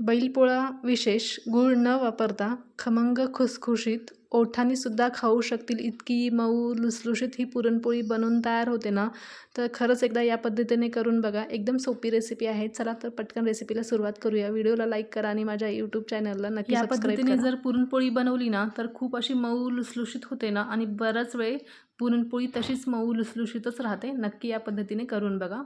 बैलपोळा विशेष गूळ न वापरता खमंग खुसखुशीत ओठांनी सुद्धा खाऊ शकतील इतकी मऊ लुसलुशीत ही पुरणपोळी बनवून तयार होते ना? तर खरंच एकदा या पद्धतीने करून बघा. एकदम सोपी रेसिपी आहे. चला तर पटकन रेसिपीला सुरुवात करूया. व्हिडिओला लाईक करा आणि माझ्या यूट्यूब चॅनलला नक्की या पद्धतीने जर पुरणपोळी बनवली ना तर खूप अशी मऊ लुसलुशीत होते ना? आणि बराच वेळ पुरणपोळी तशीच मऊ लुसलुशीतच राहते. नक्की या पद्धतीने करून बघा.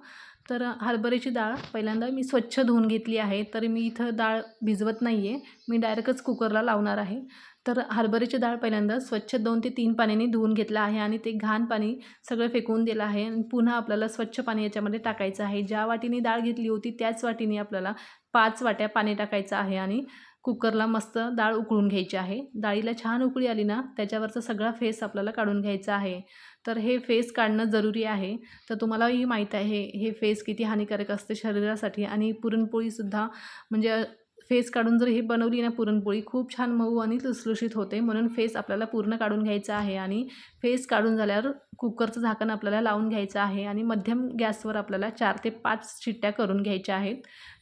तर हरभऱ्याची डाळ पहिल्यांदा मी स्वच्छ धुवून घेतली आहे. तर मी इथं डाळ भिजवत नाही आहे मी डायरेक्टच कुकरला लावणार आहे. तर हरभऱ्याची डाळ पहिल्यांदा स्वच्छ दोन ते तीन पाण्याने धुवून घेतलं आहे आणि ते घाण पाणी सगळं फेकून दिलं आहे. आणि पुन्हा आपल्याला स्वच्छ पाणी याच्यामध्ये टाकायचं आहे. ज्या वाटीने डाळ घेतली होती त्याच वाटीने आपल्याला पाच वाट्या पाणी टाकायचं आहे आणि कुकरला मस्त डाळ उकळून घ्यायची आहे. डाळीला छान उकळी आली ना त्याच्यावरचा सगळा फेस आपल्याला काढून घ्यायचा आहे. तर हे फेस काढणं जरुरी आहे. तर तुम्हालाही माहीत आहे हे फेस किती हानिकारक असते शरीरासाठी आणि पुरणपोळीसुद्धा म्हणजे फेस काढून जर ही बनवली ना पुरणपोळी खूप छान मऊ आणि लुसलुशीत होते. म्हणून फेस आपल्याला पूर्ण काढून घ्यायचा आहे आणि फेस काढून झाल्यावर कुकरचं झाकण आपल्याला लावून घ्यायचं आहे आणि मध्यम गॅसवर आपल्याला चार ते पाच शिट्ट्या करून घ्यायच्या आहेत.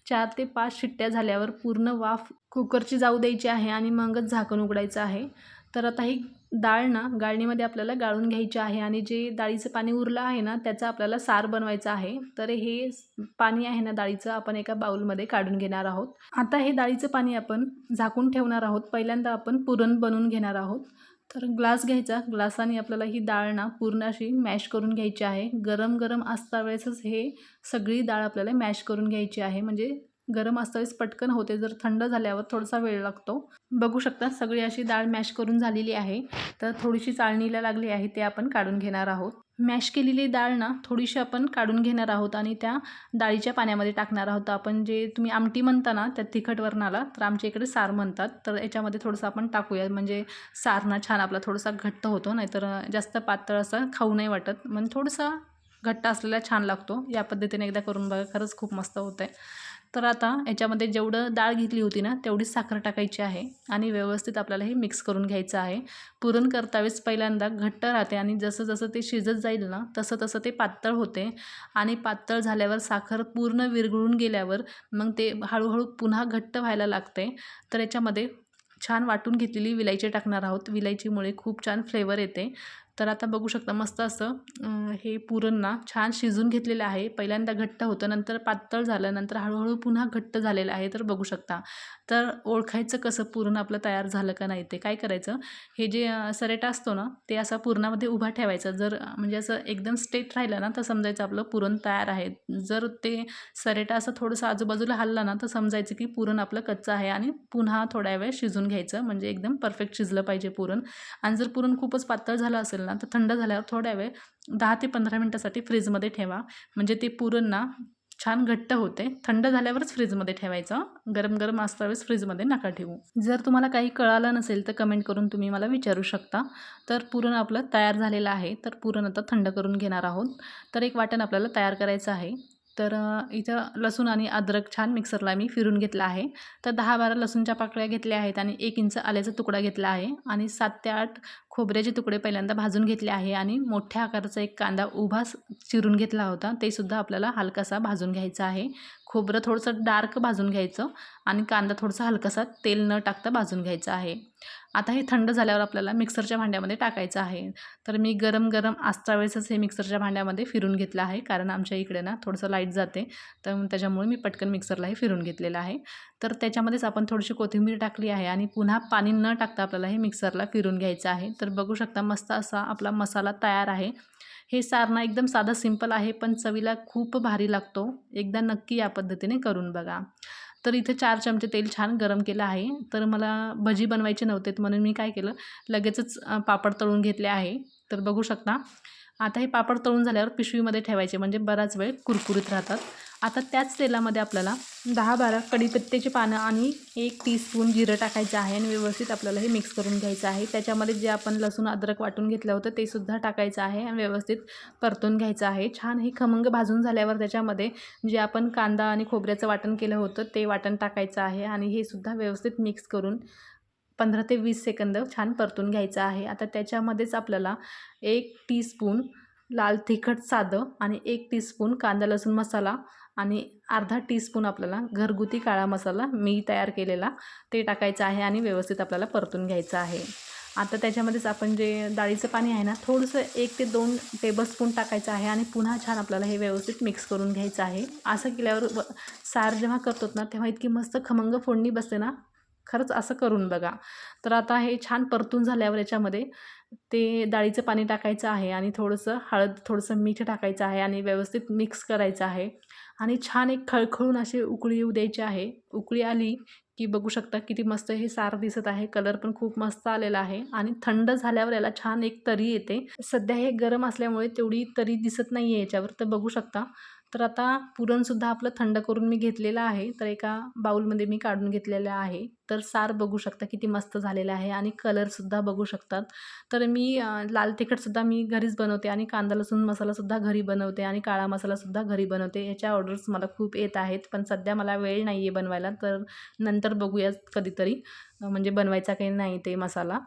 चार ते पाच शिट्ट्या झाल्यावर पूर्ण वाफ कुकरची जाऊ द्यायची आहे आणि मगच झाकण उघडायचं आहे. तर आता ही डाळ ना गाळणीमध्ये आपल्याला गाळून घ्यायची आहे आणि जे डाळीचं पाणी उरलं आहे ना त्याचं आपल्याला सार बनवायचं आहे. तर हे पाणी आहे ना डाळीचं आपण एका बाउलमध्ये काढून घेणार आहोत. आता हे डाळीचं पाणी आपण झाकून ठेवणार आहोत. पहिल्यांदा आपण पुरण बनवून घेणार आहोत. तर ग्लास घ्यायचा. ग्लासाने आपल्याला ही डाळ ना पूर्ण अशी मॅश करून घ्यायची आहे. गरम गरम असता वेळेसच हे सगळी डाळ आपल्याला मॅश करून घ्यायची आहे. म्हणजे गरम असतावेळेस पटकन होते. जर थंड झाल्यावर थोडासा वेळ लागतो. बघू शकता सगळी अशी डाळ मॅश करून झालेली आहे. तर थोडीशी चाळणीला लागली आहे ते आपण काढून घेणार आहोत. मॅश केलेली डाळ ना थोडीशी आपण काढून घेणार आहोत आणि त्या डाळीच्या पाण्यामध्ये टाकणार आहोत. आपण जे तुम्ही आमटी म्हणता ना त्या तिखट वर्णाला तर आमच्या इकडे सार म्हणतात. तर याच्यामध्ये थोडंसं आपण टाकूया म्हणजे सार छान आपला थोडासा घट्ट होतो नाहीतर जास्त पातळ असं खाऊ नाही वाटत. म्हणजे थोडंसं घट्ट असलेला छान लागतो. या पद्धतीने एकदा करून बघा खरंच खूप मस्त होतं आहे तर आता याच्यामध्ये जेवढं डाळ घेतली होती ना तेवढीच साखर टाकायची आहे आणि व्यवस्थित आपल्याला हे मिक्स करून घ्यायचं आहे. पुरण करतावेळेस पहिल्यांदा घट्ट राहते आणि जसं जसं ते शिजत जाईल ना तसं तसं ते पातळ होते आणि पातळ झाल्यावर साखर पूर्ण विरघळून गेल्यावर मग ते हळूहळू पुन्हा घट्ट व्हायला लागते. तर याच्यामध्ये छान वाटून घेतलेली विलायची टाकणार आहोत. विलायचीमुळे खूप छान फ्लेवर येते. तर आता बघू शकता मस्त असं हे पुरण ना छान शिजून घेतलेलं आहे. पहिल्यांदा घट्ट होतं नंतर पातळ झालं नंतर हळूहळू पुन्हा घट्ट झालेलं आहे तर बघू शकता. तर ओळखायचं कसं पुरण आपलं तयार झालं का नाही ते काय करायचं? हे जे सरेटा असतो ना ते असा पुरणामध्ये उभा ठेवायचं. जर म्हणजे असं एकदम स्टेट राहिलं ना तर समजायचं आपलं पुरण तयार आहे. जर ते सरेटा असं थोडंसं आजूबाजूला हल्लं ना तर समजायचं की पुरण आपलं कच्चं आहे आणि पुन्हा थोड्या वेळ शिजून घ्यायचं. म्हणजे एकदम परफेक्ट शिजलं पाहिजे पुरण. आणि जर पुरण खूपच पातळ झालं असेल ना तर थंड झाल्यावर थोड्या वेळ दहा ते पंधरा मिनटासाठी फ्रीजमध्ये ठेवा. म्हणजे ते पुरण ना छान घट्ट होते. थंड झाल्यावरच फ्रीजमध्ये ठेवायचं. गरम गरम असतावेळेस फ्रीजमध्ये नका ठेवू. जर तुम्हाला काही कळालं नसेल तर कमेंट करून तुम्ही मला विचारू शकता. तर पुरण आपलं तयार झालेलं आहे. तर पुरण आता थंड करून घेणार आहोत. तर एक वाटण आपल्याला तयार करायचं आहे. तर इथं लसूण आणि अद्रक छान मिक्सरला मी फिरून घेतला आहे. तर दहा बारा लसूणच्या पाकळ्या घेतल्या आहेत आणि एक इंच आल्याचा तुकडा घेतला आहे. आणि सात ते आठ खोबऱ्याचे तुकडे पहिल्यांदा भाजून घेतले आहे आणि मोठ्या आकाराचा एक कांदा उभा चिरून घेतला होता. ते सुद्धा आपल्याला हलकासा भाजून घ्यायचा आहे. खोबरं थोडंसं डार्क भाजून घ्यायचं आणि कांदा थोडासा हलकासा तेल न टाकता भाजून घ्यायचा आहे. आता हे थंड झाल्यावर आपल्याला मिक्सरच्या भांड्यामध्ये टाकायचं आहे. तर मी गरम गरम आजच्या वेळेसच हे मिक्सरच्या भांड्यामध्ये फिरून घेतलं आहे. कारण आमच्या इकडे ना थोडंसं लाइट जाते. तर त्याच्यामुळे मी पटकन मिक्सरला हे फिरून घेतलेलं आहे. तर त्याच्यामध्येच आपण थोडीशी कोथिंबीर टाकली आहे आणि पुन्हा पाणी न टाकता आपल्याला हे मिक्सरला फिरून घ्यायचं आहे. तर बघू शकता मस्त असा आपला मसाला तयार आहे. हे सारणा एकदम साधा सिंपल आहे पण चवीला खूप भारी लागतो. एकदा नक्की या पद्धतीने करून बघा. तर इथे चार चमचे तेल छान गरम केलं आहे. तर मला भजी बनवायचे नव्हते म्हणून मी काय केलं लगेचच पापड तळून घेतले आहे. तर बघू शकता. आता हे पापड तळून झाल्यावर पिशवीमध्ये ठेवायचे म्हणजे बराच वेळ कुरकुरीत राहतात. आता त्याच तेलामध्ये आपल्याला दहा बारा कढीपत्त्याची पानं आणि एक टीस्पून जिरं टाकायचं आहे आणि व्यवस्थित आपल्याला हे मिक्स करून घ्यायचं आहे. त्याच्यामध्ये जे आपण लसूण अद्रक वाटून घेतलं होतं ते सुद्धा टाकायचं आहे आणि व्यवस्थित परतून घ्यायचं आहे. छान हे खमंग भाजून झाल्यावर त्याच्यामध्ये जे आपण कांदा आणि खोबऱ्याचं वाटण केलं होतं ते वाटण टाकायचं आहे आणि हे सुद्धा व्यवस्थित मिक्स करून पंधरा ते वीस सेकंद छान परतून घ्यायचं आहे. आता त्याच्यामध्येच आपल्याला एक टीस्पून लाल तिखट साधं आणि एक टीस्पून कांदा लसूण मसाला आणि अर्धा टीस्पून आपल्याला घरगुती काळा मसाला मी तयार केलेला ते टाकायचं आहे आणि व्यवस्थित आपल्याला परतून घ्यायचं आहे. आता त्याच्यामध्येच आपण जे डाळीचं पाणी आहे ना थोडंसं एक ते दोन टेबलस्पून टाकायचं आहे आणि पुन्हा छान आपल्याला हे व्यवस्थित मिक्स करून घ्यायचं आहे. असं केल्यावर सार जेव्हा करतो ना तेव्हा इतकी मस्त खमंग फोडणी बसते ना खरंच असं करून बघा. तर आता हे छान परतून झाल्यावर याच्यामध्ये ते डाळीचं पाणी टाकायचं आहे आणि थोडंसं हळद थोडंसं मीठ टाकायचं आहे आणि व्यवस्थित मिक्स करायचं आहे. आणि छान एक खळखळून अशी उकळी येऊ द्यायची आहे. उकळी आली की बघू शकता किती मस्त हे सार दिसत आहे. कलर पण खूप मस्त आलेला आहे आणि थंड झाल्यावर याला छान एक तरी येते. सध्या हे गरम असल्यामुळे तेवढी तरी दिसत नाही आहे याच्यावर तर बघू शकता. तर आता पुरणसुद्धा आपलं थंड करून मी घेतलेलं आहे. तर एका बाऊलमध्ये मी काढून घेतलेलं आहे. तर सार बघू शकता किती मस्त झालेलं आहे आणि कलरसुद्धा बघू शकतात. तर मी लाल तिखटसुद्धा मी घरीच बनवते आणि कांदा लसूण मसालासुद्धा घरी बनवते आणि काळा मसालासुद्धा घरी बनवते. याच्या ऑर्डर्स मला खूप येत आहेत पण सध्या मला वेळ नाही आहे बनवायला. तर नंतर बघूयात कधीतरी म्हणजे बनवायचा काही नाही ते मसाला.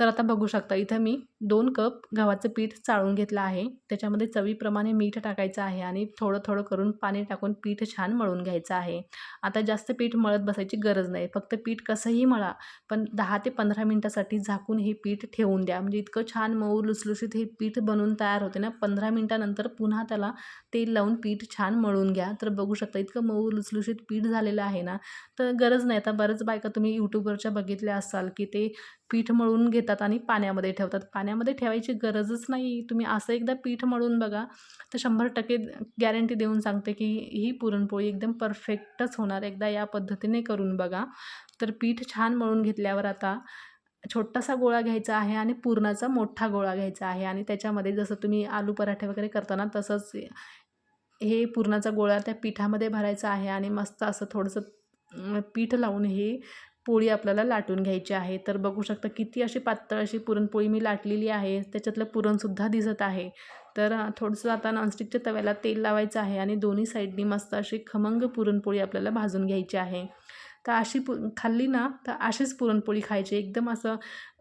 तर आता बघू शकता इथं मी दोन कप गव्हाचं पीठ चाळून घेतलं आहे. त्याच्यामध्ये चवीप्रमाणे मीठ टाकायचं आहे आणि थोडं थोडं करून पाणी टाकून पीठ छान मळून घ्यायचं आहे. आता जास्त पीठ मळत बसायची गरज नाही. फक्त पीठ कसंही मळा पण दहा ते पंधरा मिनटासाठी झाकून हे पीठ ठेवून द्या. म्हणजे इतकं छान मऊ लुसलुशीत हे पीठ बनवून तयार होते ना पंधरा मिनटानंतर पुन्हा त्याला तेल लावून पीठ छान मळून घ्या. तर बघू शकता इतकं मऊ लुसलुशीत पीठ झालेलं आहे ना. तर गरज नाही. आता बरंच बायका तुम्ही यूट्यूबवरच्या बघितल्या असाल की ते पीठ मळून घेतात आणि पाण्यामध्ये ठेवतात. पाण्यामध्ये ठेवायची गरजच नाही. तुम्ही असं एकदा पीठ मळून बघा तर शंभर टक्के गॅरंटी देऊन सांगते की ही पुरणपोळी एकदम परफेक्टच होणार. एकदा या पद्धतीने करून बघा. तर पीठ छान मळून घेतल्यावर आता छोटासा गोळा घ्यायचा आहे आणि पुरणाचा मोठा गोळा घ्यायचा आहे. आणि त्याच्यामध्ये जसं तुम्ही आलू पराठे वगैरे करताना तसंच हे पुरणाचा गोळा त्या पिठामध्ये भरायचा आहे आणि मस्त असं थोडंसं पीठ लावून हे पोळी आपल्याला लाटून घ्यायची आहे. तर बघू शकता किती अशी पातळ अशी पुरणपोळी मी लाटलेली आहे. त्याच्यातलं पुरणसुद्धा दिसत आहे. तर थोडंसं आता नॉनस्टिकच्या तव्याला तेल लावायचं आहे आणि दोन्ही साईडनी मस्त अशी खमंग पुरणपोळी आपल्याला भाजून घ्यायची आहे. तर अशी पु खाल्ली ना तर अशीच पुरणपोळी खायची. एकदम असं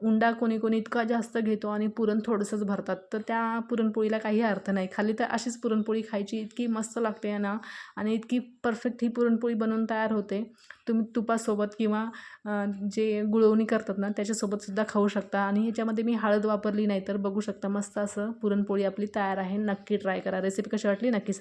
उंडा कोणी कोणी इतका जास्त घेतो आणि पुरण थोडंसंच भरतात. तर त्या पुरणपोळीला काही अर्थ नाही. खाली तर अशीच पुरणपोळी खायची. इतकी मस्त लागते ना आणि इतकी परफेक्ट ही पुरणपोळी बनवून तयार होते. तुम्ही तुपासोबत किंवा जे गुळवणी करतात ना त्याच्यासोबतसुद्धा खाऊ शकता. आणि ह्याच्यामध्ये मी हळद वापरली नाही तर बघू शकता मस्त असं पुरणपोळी आपली तयार आहे. नक्की ट्राय करा. रेसिपी कशी वाटली? नक्की